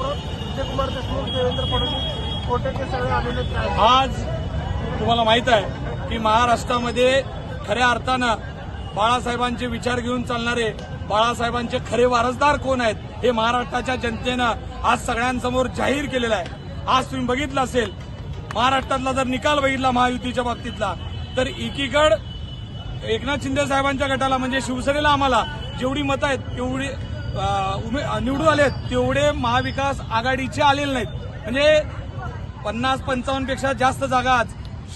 विजयकुमार देशमुख देवेंद्र फडणवीस सगळे आलेले आहेत. आज तुम्हाला माहीत आहे की महाराष्ट्रामध्ये खऱ्या अर्थानं बाळासाहेबांचे विचार घेऊन चालणारे बाळासाहेबांचे खरे वारसदार कोण आहेत हे महाराष्ट्राच्या जनतेनं आज सगळ्यांसमोर जाहीर केलेलं आहे. आज तुम्ही बघितलं असेल महाराष्ट्रातला जर निकाल बघितला महायुतीच्या बाबतीतला तर एकीकड एकनाथ शिंदे साहेबांच्या गटाला म्हणजे शिवसेनेला आम्हाला जेवढी मतं आहेत तेवढी उमे- निवडून आलेत तेवढे महाविकास आघाडीचे आलेले नाहीत. म्हणजे पन्नास पंचावन्नपेक्षा जास्त जागा आज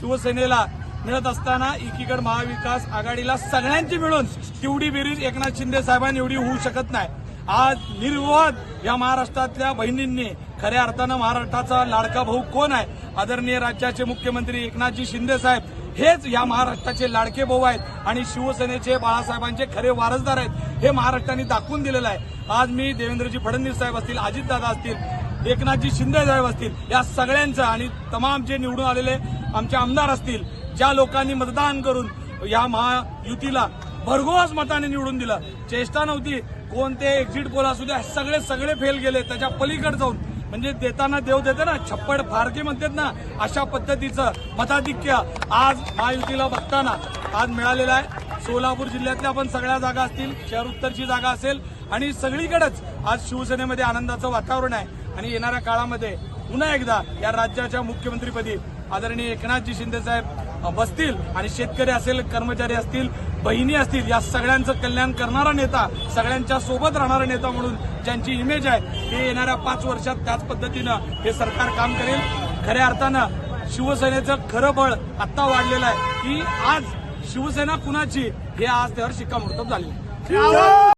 शिवसेनेला मिळत असताना एकीकडे महाविकास आघाडीला सगळ्यांची मिळून तेवढी बेरीज एकनाथ शिंदे साहेबांनी एवढी होऊ शकत नाही. आज निर्विवाद या महाराष्ट्रातल्या बहिणींनी. खऱ्या अर्थानं महाराष्ट्राचा लाडका भाऊ कोण आहे? आदरणीय राज्याचे मुख्यमंत्री एकनाथजी शिंदे साहेब. हेच या महाराष्ट्राचे लाडके भाऊ आहेत आणि शिवसेनेचे बाळासाहेबांचे खरे वारसदार आहेत. हे महाराष्ट्राने दाखवून दिलेलं आहे. आज मी देवेंद्रजी फडणवीस साहेब असतील अजितदादा असतील एकनाथजी शिंदे साहेब असतील या सगळ्यांचं आणि तमाम जे निवडून आलेले आमचे आमदार असतील ज्या लोकांनी मतदान करून या महायुतीला भरघोस मताने निवडून दिलं. चेष्टा नव्हती. कोणते एक्झिट पोल असू द्या सगळे सगळे फेल गेले. त्याच्या पलीकडे जाऊन म्हणजे देताना देव देते ना छप्पड फारके म्हणतात ना अशा पद्धतीचं मताधिक्य आज महायुतीला बघताना आज मिळालेलं आहे. सोलापूर जिल्ह्यातल्या पण सगळ्या जागा असतील शहर उत्तरची जागा असेल आणि सगळीकडेच आज शिवसेनेमध्ये आनंदाचं वातावरण आहे. आणि येणाऱ्या काळामध्ये पुन्हा एकदा या राज्याच्या मुख्यमंत्रीपदी आदरणीय एकनाथजी शिंदे साहेब बसतील आणि शेतकरी असेल कर्मचारी असतील बहिणी असतील या सगळ्यांचं कल्याण करणारा नेता सगळ्यांच्या सोबत राहणारा नेता म्हणून ज्यांची इमेज आहे ते येणाऱ्या पाच वर्षात त्याच पद्धतीनं हे सरकार काम करेल. खऱ्या अर्थानं शिवसेनेचं खरं बळ आत्ता वाढलेलं आहे. की आज शिवसेना कुणाची हे आज त्यावर शिक्कामोर्तब झाले